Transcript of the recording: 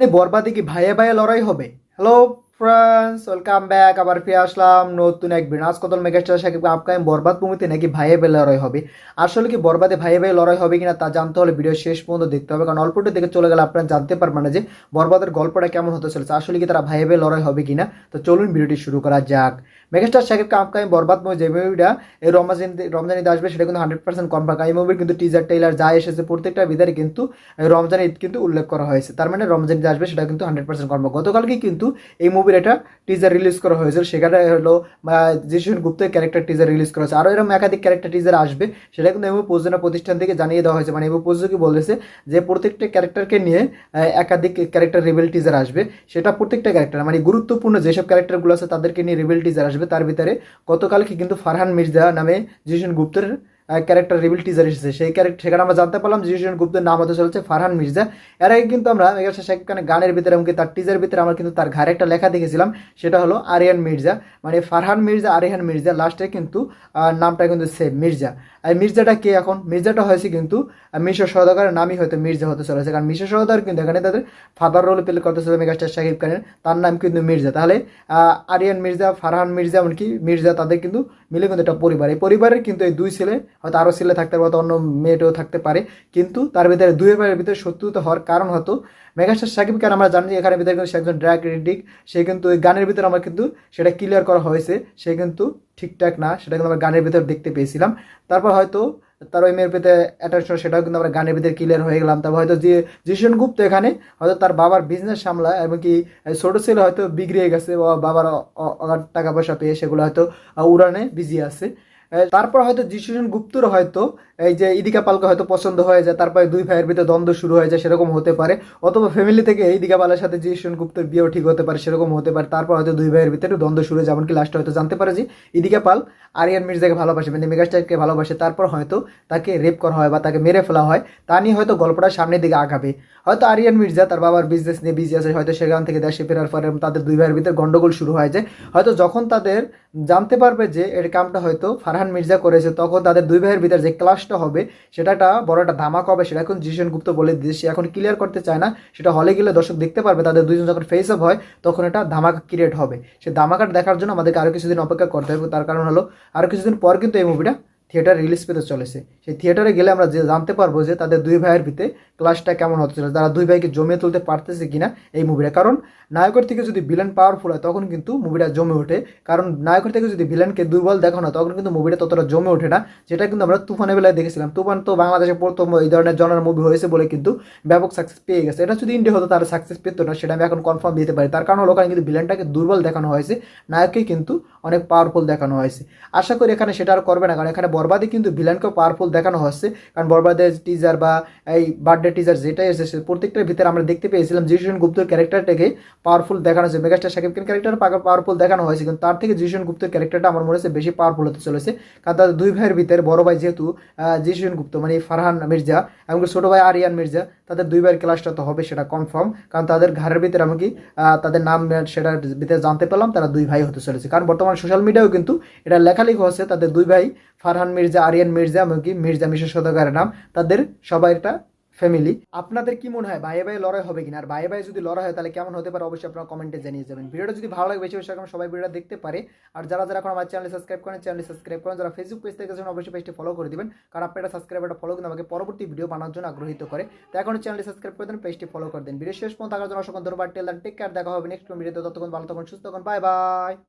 মানে বরবাদে কি ভাইয়ে ভাইয়ে লড়াই হবে? হ্যালো ফ্রেন্ডস ওয়েলকাম ব্যাক আবার ফিরে আসলাম নতুন এক বিনাশ কদল মেগাস্টার সাকিব আপকাইম বরবাদ মুভিতে নাকি ভাইয়ে ভাই লড়াই হবে। আসলে কি বরবাদে ভাইয়ে ভাই লড়াই হবে কিনা তা জানতে হলে ভিডিও শেষ পর্যন্ত দেখতে হবে। কারণ অল্পটা দেখে চলে গেলে আপনারা জানতে পারবেন না যে বরবাদের গল্পটা কেমন হতে চলেছে। আসলে কি তারা ভাইয়ে ভাই লড়াই হবে কিনা? তো চলুন ভিডিওটি শুরু করা যাক। মেগাস্টার সাকিব আপকাইম বরবাদ মুভি যে মুভিটা এই রমজান রমজানিতে আসবে সেটা কিন্তু হান্ড্রেড পার্সেন্ট কনফার্ম এই মুভির কিন্তু টিজার টেইলার যা এসেছে প্রত্যেকটা ভিতরে কিন্তু রমজান ঈদ কিন্তু উল্লেখ করা হয়েছে। তার মানে রমজান ঈদ আসবে সেটা কিন্তু হান্ড্রেড পার্সেন্ট কনফার্ম গতকালকে কিন্তু এই মুভির এটা টিজার রিলিজ করা হয়েছিল। সেখানে হলো যিশুন গুপ্তের ক্যারেক্টার টিজার রিলিজ করা হয়েছে। আরও এরকম একাধিক ক্যারেক্টার টিজার আসবে। সেটা কিন্তু এমন প্রযোজনা প্রতিষ্ঠান থেকে জানিয়ে দেওয়া হয়েছে। মানে এমন প্রযোজকই বলেছে যে, প্রত্যেকটা ক্যারেক্টারকে নিয়ে একাধিক ক্যারেক্টার রিভেল টিজার আসবে। সেটা প্রত্যেকটা ক্যারেক্টার মানে গুরুত্বপূর্ণ যেসব ক্যারেক্টারগুলো আছে, তাদেরকে নিয়ে রিভেল টিজার আসবে। তার ভিতরে গতকালকে কিন্তু ফারহান মির্জা নামে যিশুন গুপ্তের ক্যারেক্টার রিভিল টিজার এসেছে। সেই ক্যারেক্টার সেখানে আমরা জানতে পারলাম যিশুন গুপ্তের নাম হতে চলেছে ফারহান মির্জা এর আগে কিন্তু আমরা মেগাস্টার শাকিব খানের গানের ভিতরে এমনকি তার টিজার ভিতরে আমরা কিন্তু তার ঘাড়ে একটা লেখা দেখেছিলাম, সেটা হলো আরিয়ান মির্জা মানে ফারহান মির্জা আরিয়ান মির্জা লাস্টে কিন্তু নামটা কিন্তু সেম মির্জা আর মির্জাটা কে এখন? মির্জাটা হয়েছে কিন্তু মিশর সহদাগরের নামই হয়তো মির্জা হতে চলেছে। কারণ মিশর সহদার কিন্তু এখানে তাদের ফাদার রোল প্লে করতে চলে মেগাস্টার শাকিব খানের তার নাম কিন্তু মির্জা তাহলে আরিয়ান মির্জা ফারহান মির্জা এমনকি মির্জা তাদের কিন্তু মিলে কিন্তু একটা পরিবার। এই পরিবারের কিন্তু এই দুই ছেলে হয়তো আরও ছেলে থাকতে পারে অন্য মেয়েটাও থাকতে পারে। কিন্তু তার ভিতরে, দুই ভাইয়ের ভিতরে শত্রুতা হওয়ার কারণ হয়তো মেগাস্টার সাকিব খান। আমরা জানি এখানে ভিতরে কিন্তু সে একজন ড্রাগ রিডিক সে কিন্তু ওই গানের ভিতরে আমার কিন্তু সেটা ক্লিয়ার করা হয়েছে। সে কিন্তু ঠিকঠাক না, সেটা কিন্তু আমরা গানের ভিতরে দেখতে পেয়েছিলাম। তারপর হয়তো তার ওই মেয়ের পেতে অ্যাটাচমেন্ট সেটাও কিন্তু আমরা গানের ভিতরে ক্লিয়ার হয়ে গেলাম। তারপর হয়তো যে জিশন গুপ্ত এখানে, হয়তো তার বাবার বিজনেস সামলায় এবং কি ছোটো ছেলে হয়তো বিগড়িয়ে গেছে বাবার টাকা পয়সা পেয়ে সেগুলো হয়তো উড়ানে বিজি আছে। তারপর হয়তো যিশুজন গুপ্তর হয়তো, এই যে ইদিকা পালকে হয়তো পছন্দ হয়ে যায়, তারপরে দুই ভাইয়ের ভিতরে দ্বন্দ্ব শুরু হয়ে যায়, সেরকম হতে পারে। অথবা ফ্যামিলি থেকে ইদিকা পালের সাথে যিশুজন গুপ্তর বিয়েও ঠিক হতে পারে, সেরকম হতে পারে। তারপর হয়তো দুই ভাইয়ের ভিতরে দ্বন্দ্ব শুরু হয়ে যায়, এমনকি লাস্টে হয়তো জানতে পারে যে ইদিকা পাল আরিয়ান মির্জাকে ভালোবাসে মানে মেগাস্টারকে ভালোবাসে। তারপর হয়তো তাকে রেপ করা হয় বা তাকে মেরে ফেলা হয়, তা নিয়ে হয়তো গল্পটা সামনের দিকে আগাবে। হয়তো আরিয়ান মির্জা তার বাবার বিজনেস নিয়ে বিজি আছে, হয়তো সেখান থেকে দেশে ফেরার পরে তাদের দুই ভাইয়ের ভিতরে গন্ডগোল শুরু হয়ে যায়। হয়তো যখন তাদের জানতে পারবে যে এর কামটা হয়তো ফারহান মির্জা করেছে, তখন তাদের দুই ভাইয়ের ভিতরে যে ক্লাসটা হবে সেটা একটা বড় একটা ধামাক হবে, সেটা এখন জিশন গুপ্ত বলে দিয়েছে। এখন ক্লিয়ার করতে চায় না, সেটা হলে গেলে দর্শক দেখতে পারবে, তাদের দুইজন যখন ফেস অফ হয়, তখন এটা ধামাকা ক্রিয়েট হবে। সে ধামাকাটা দেখার জন্য আমাদেরকে আরও কিছুদিন অপেক্ষা করতে হবে, তার কারণ হলো আরও কিছুদিন পর কিন্তু এই মুভিটা থিয়েটার রিলিজ পেতে চলেছে। সেই থিয়েটারে গেলে আমরা যে জানতে পারব যে তাদের দুই ভাইয়ের ভিতরে ক্লাসটা কেমন হতে চলেছে, তারা দুই ভাইকে জমিয়ে তুলতে পারতেছে কিনা এই মুভিটা কারণ নায়কের থেকে যদি ভিলেন পাওয়ারফুল হয়, তখন কিন্তু মুভিটা জমে ওঠে। কারণ নায়কের থেকে যদি ভিলেনকে দুর্বল দেখানো হয়, তখন কিন্তু মুভিটা ততটা জমে ওঠে না। যেটা কিন্তু আমরা তুফানের বেলায় দেখেছিলাম। তুফান তো বাংলাদেশে প্রথম এই ধরনের জনার মুভি হয়েছে বলে কিন্তু ব্যাপক সাকসেস পেয়ে গেছে। এটা যদি ইন্ডিয়া হতো তার সাকসেস পেত না, সেটা আমি এখন কনফার্ম দিতে পারি। তার কারণ ওখানে কিন্তু ভিলেনটাকে দুর্বল দেখানো হয়েছে। নায়ককে কিন্তু অনেক পাওয়ারফুল দেখানো হয়েছে। আশা করি এখানে সেটা আর করবে না, কারণ এখানে বরবাদে কিন্তু ভিলেনকেও পাওয়ারফুল দেখানো হচ্ছে। কারণ বরবাদের টিজার বা এই বার্থডে টিজার যেটাই এসেছে প্রত্যেকটার ভিতরে আমরা দেখতে পেয়েছিলাম জিশন গুপ্তর ক্যারেক্টারটাকে পাওয়ারফুল দেখানো হয়েছে। Megastar Shakib Khan character powerful দেখানো হয়েছে, কিন্তু তার থেকে জিশন গুপ্তর ক্যারেক্টারটা আমার মনে হচ্ছে বেশি পাওয়ারফুল হতে চলেছে। কারণ তাদের দুই ভাইয়ের ভিতরে বড় ভাই যেহেতু জিশন গুপ্ত মানে ফারহান মির্জা এমনকি ছোটো ভাই আরিয়ান মির্জা, তাদের দুই ভাইয়ের ক্লাসটা তো হবে, সেটা কনফার্ম কারণ তাদের ঘরের ভিতরে এমনকি তাদের নাম সেটার ভিতরে জানতে পারলাম তারা দুই ভাই হতে চলেছে। কারণ বর্তমান সোশ্যাল মিডিয়াও কিন্তু এটা লেখালেখি হচ্ছে, তাদের দুই ভাই ফারহান মির্জা, আরিয়ান মির্জা এমনকি মির্জা, মিশর নাম, তাদের সবাই একটা ফ্যামিলি আপনাদের কি মনে হয়, ভাইয়ে ভাই লড়াই হবে কিনা? আর ভাইয়ে ভাই যদি লড়াই হয়, তাহলে কেমন হতে পারে? অবশ্যই আপনারা কমেন্টে জানিয়ে যাবেন। ভিডিওটা যদি ভালো লাগে, বেশি বেশি সবাই ভিডিওটা দেখতে পারে। আর যারা যারা এখন আমার চ্যানেল সাবস্ক্রাইব করেন চ্যানেল সাবস্ক্রাইব করেন, যারা ফেসবুক পেজ থেকে অবশ্যই পেজটি ফলো করে দিবেন। কারণ আপনারা সাবস্ক্রাইব একটা ফলো কিন্তু আমাকে পরবর্তী ভিডিও বানানোর জন্য আগ্রহিত করে। তো এখন চ্যানেলটি সাবস্ক্রাইব করে দেন পেজটি ফলো করে দিন। ভিডিও শেষ পর্যন্ত থাকার জন্য অসংখ্য ধন্যবাদ। টেল টেক কেয়ার দেখা হবে নেক্সট ভিডিওতে ততক্ষণ ভালো তখন সুস্থ তখন বাই বাই